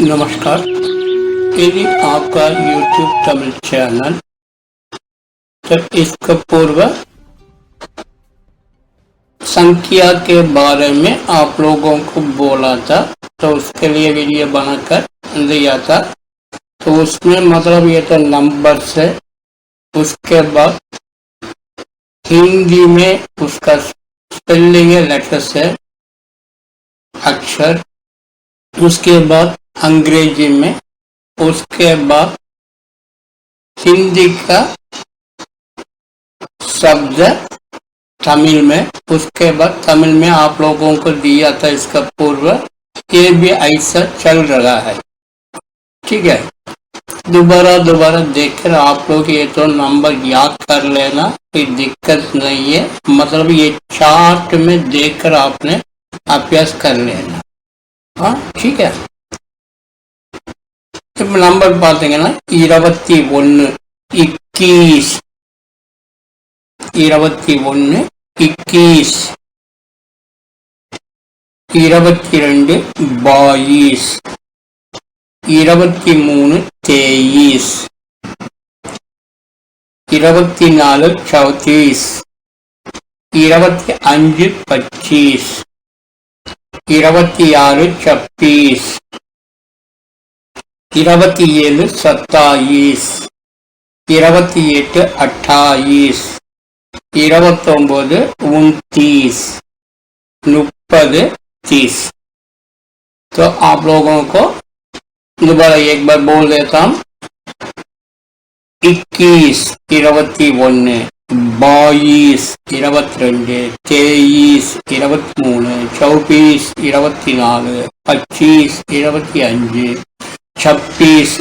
नमस्कार यदि आपका YouTube तमिल चैनल तो इसका पूर्व संख्या के बारे में आप लोगों को बोला था तो उसके लिए वीडियो बनाकर दिया था। तो उसमें मतलब ये तो नंबर से उसके बाद हिंदी में उसका स्पेलिंग है लेटर से अक्षर, उसके बाद अंग्रेज़ी में, उसके बाद हिंदी का शब्द तमिल में, उसके बाद तमिल में आप लोगों को दिया था इसका पूर्व। ये भी ऐसा चल रहा है। ठीक है? दोबारा दोबारा देखकर आप लोग ये तो नंबर याद कर लेना कोई दिक्कत नहीं है। मतलब ये चार्ट में देखकर आपने अभ्यास कर लेना। हाँ ठीक है? இப்போ நம்பர் பார்த்தீங்கன்னா இருபத்தி ஒன்று இக்கீஸ். இருபத்தி ஒன்று இக்கீஸ். இருபத்தி ரெண்டு பாயிஸ். இருபத்தி மூணு தேயீஸ். இருபத்தி நாலு சௌத்தீஸ் இருபத்தி அஞ்சு பச்சீஸ். இருபத்தி ஆறு சப்பீஸ். இருபத்தி ஏழு சத்தாயிஸ் இருபத்தி எட்டு அட்டாயிஸ் இருபத்தொன்பது उनतीस मुप्पद तीस तो आप लोगों को दोबारा एक बार बोल देता हूँ इक्कीस இருபத்தி ஒன்று பாயிஸ் இருபத்தி ரெண்டு தேயீஸ் இருபத்தி மூணு சௌபீஸ் இருபத்தி நாலு பச்சீஸ் இருபத்தி சத்தீஸ்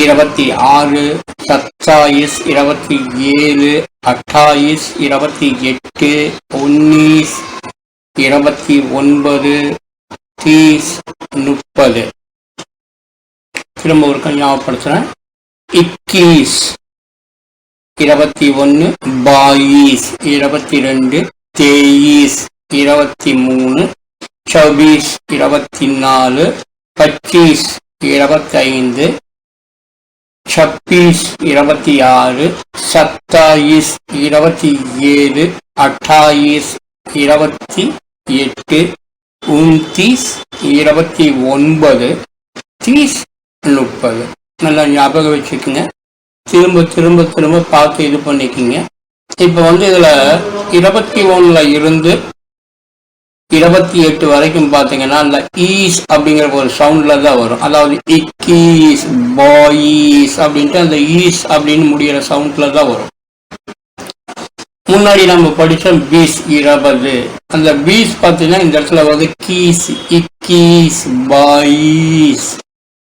இருபத்தி ஆறு சத்தாயிஸ் இருபத்தி ஏழு அட்டாயிஸ் இருபத்தி எட்டு உன்னீஸ் இருபத்தி ஒன்பது தீஸ் முப்பது. திரும்ப ஒரு ஞாபகப்படுத்துகிறேன் இக்கீஸ் இருபத்தி ஒன்று பாயிஸ் இருபத்தி ரெண்டு தேயிஸ் இருபத்தி மூணு சபீஸ் இருபத்தி நாலு பச்சீஸ் இருபத்தைந்து சப்பீஸ் இருபத்தி ஆறு சத்தாயிஸ் இருபத்தி ஏழு அட்டாயிஸ் இருபத்தி எட்டு உன்தீஸ் இருபத்தி ஒன்பது தீஸ் முப்பது. நல்லா ஞாபகம் வச்சுக்கோங்க. திரும்ப திரும்ப திரும்ப பார்த்து இது பண்ணிக்கிங்க. இப்போ வந்து இதில் இருபத்தி ஒன்றில் இருந்து இருபத்தி எட்டு வரைக்கும் பார்த்தீங்கன்னா அந்த ஈஸ் அப்படிங்கிற ஒரு சவுண்ட்ல தான் வரும். அதாவது இக்கீஸ் பாயிஸ் அப்படின்ட்டு அந்த ஈஸ் அப்படின்னு முடிகிற சவுண்ட்ல தான் வரும். முன்னாடி நம்ம படித்தோம் பீஸ் இருபது. அந்த பீஸ் பார்த்தீங்கன்னா இந்த இடத்துல வந்து கீஸ் இக்கீஸ் பாயிஸ்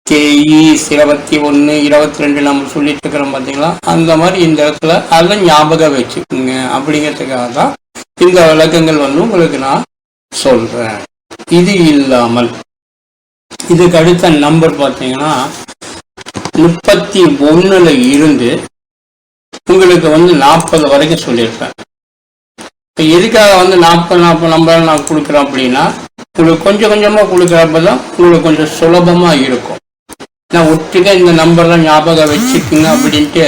தேயிஸ் இருபத்தி ஒன்று இருபத்தி ரெண்டு நம்ம சொல்லிட்டு இருக்கிறோம் பார்த்தீங்களா? அந்த மாதிரி இந்த இடத்துல அதை ஞாபகம் வச்சுக்கோங்க. அப்படிங்கிறதுக்காக தான் இந்த விளக்கங்கள் வந்து உங்களுக்கு நான் சொல்றேன். இது இல்லாமல் இதுக்கு அடுத்த நம்பர் பார்த்தீங்கன்னா முப்பத்தி ஒன்னுல இருந்து உங்களுக்கு வந்து நாற்பது வரைக்கும் சொல்லியிருப்பேன். இப்போ எதுக்காக வந்து நாற்பது நாற்பது நம்பர் நான் கொடுக்குறேன் அப்படின்னா உங்களுக்கு கொஞ்சம் கொஞ்சமாக கொடுக்குறப்ப தான் உங்களுக்கு கொஞ்சம் சுலபமாக இருக்கும். நான் ஒட்டுக்க இந்த நம்பர்லாம் ஞாபகம் வச்சுக்கோங்க அப்படின்ட்டு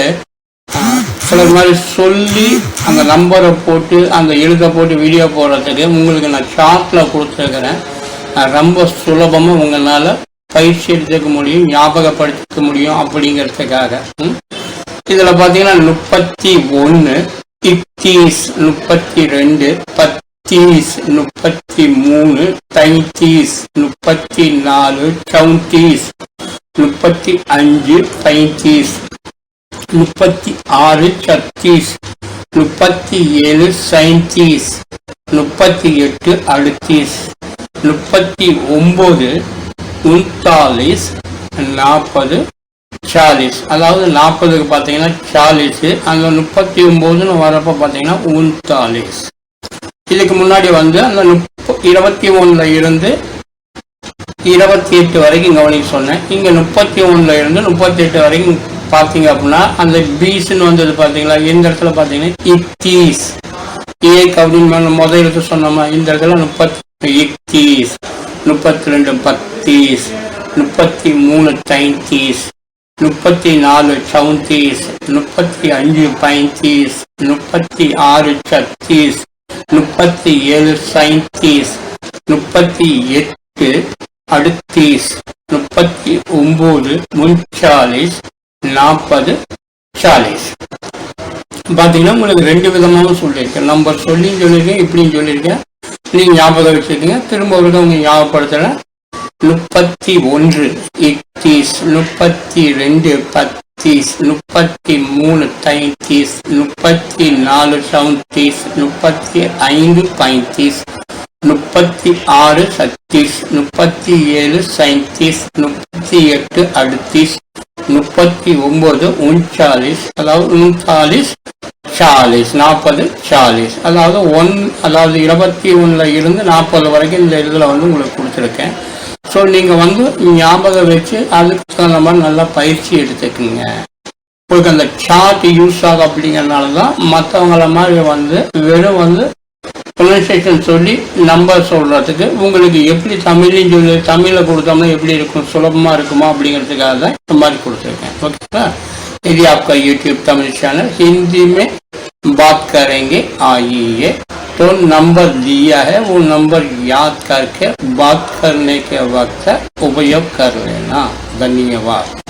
சில மாதிரி சொல்லி அந்த நம்பரை போட்டு அந்த எழுத போட்டு வீடியோ போடுறதுக்கு உங்களுக்கு நான் ஷார்ட்டில் கொடுத்துருக்குறேன். ரொம்ப சுலபமாக உங்களால் பயிற்சி எடுத்துக்க முடியும் ஞாபகப்படுத்திக்க முடியும் அப்படிங்கிறதுக்காக. இதில் பார்த்தீங்கன்னா முப்பத்தி ஒன்று இத்தீஸ் முப்பத்தி ரெண்டு பத்தீஸ் முப்பத்தி மூணு தைத்தீஸ் முப்பத்தி நாலு சவுத்தீஸ் முப்பத்தி அஞ்சு பைத்தீஸ் முப்பத்தி ஆறு சத்தீஸ் முப்பத்தி ஏழு சைன்தீஸ் முப்பத்தி எட்டு அழுத்தீஸ் முப்பத்தி ஒம்பது உன்தாலிஸ் நாற்பது சாலிஸ் அதாவது நாற்பதுக்கு பார்த்தீங்கன்னா சாலிஸு அந்த முப்பத்தி ஒம்போதுன்னு வரப்போ பார்த்தீங்கன்னா உன்தாலிஸ் இதுக்கு முன்னாடி வந்து அந்த முப்ப இருபத்தி ஒன்றில் இருந்து இருபத்தி எட்டு வரைக்கும் கவனிக்க சொன்னேன். இங்கே முப்பத்தி ஒன்றில் இருந்து முப்பத்தி எட்டு வரைக்கும் பார்த்தீங்க அப்படின்னா அந்த பீஸ்ன்னு வந்தது பார்த்தீங்களா? இந்த இடத்துல பார்த்தீங்கன்னா இத்தீஸ். ஏக் அப்படின்னு முதல் எழுத்து சொன்னோமா இந்த இடத்துல முப்பத்தி இத்தீஸ். முப்பத்தி ரெண்டு பத்தீஸ். முப்பத்தி மூணு தைத்தீஸ். முப்பத்தி நாலு சவுந்தீஸ். முப்பத்தி அஞ்சு பைத்தீஸ் முப்பத்தி ஆறு சத்தீஸ். முப்பத்தி ஏழு சைத்தீஸ் முப்பத்தி எட்டு அடுத்தீஸ். முப்பத்தி ஒம்பது முன்சாலிஸ். நாற்பது சாலிஸ். பார்த்தீங்கன்னா உங்களுக்கு ரெண்டு விதமாகவும் சொல்லியிருக்கேன். நம்பர் சொல்லியும் சொல்லியிருக்கேன் இப்படியும் சொல்லியிருக்கேன். நீங்கள் ஞாபகம் வச்சுருக்கீங்க திரும்ப ஒரு உங்களுக்கு ஞாபகப்படுத்தலை. முப்பத்தி ஒன்று இக்தீஸ் முப்பத்தி ரெண்டு பத்தீஸ். முப்பத்தி மூணு தைத்தீஸ். முப்பத்தி நாலு சவுந்தீஸ். முப்பத்தி ஐந்து பைத்தீஸ் முப்பத்தி ஆறு சத்தீஸ். முப்பத்தி ஏழு சைத்தீஸ் முப்பத்தி எட்டு அடுத்தீஸ். முப்பத்தி ஒன்பது உன்சாலிஸ் அதாவது உன்சாலிஸ் சாலிஸ் நாற்பது சாலிஸ். அதாவது ஒன் அதாவது இருபத்தி ஒன்றில் இருந்து நாற்பது வரைக்கும் இந்த இதில் வந்து உங்களுக்கு கொடுத்துருக்கேன். ஸோ நீங்கள் வந்து ஞாபகம் வச்சு அதுக்கு தகுந்த மாதிரி நல்லா பயிற்சி எடுத்துக்கோங்க. உங்களுக்கு அந்த சார்ட் யூஸ் ஆகும் அப்படிங்கிறனால தான் மற்றவங்கள மாதிரி வந்து வெறும் வந்து ப்ரொனன்சியேஷன் சொல்லி நம்பர் சொல்கிறதுக்கு உங்களுக்கு எப்படி தமிழ்லையும் சொல்லி தமிழில் கொடுத்தோம்னா எப்படி இருக்கும் சுலபமாக இருக்குமா அப்படிங்கிறதுக்காக தான் இந்த மாதிரி கொடுத்துருக்கேன் ஓகேங்களா இது आपका यूट्यूब तमिल चैनल हिंदी में बात करेंगे आइए तो नंबर दिया है वो नंबर याद करके बात करने के वक्त उपयोग कर लेना धन्यवाद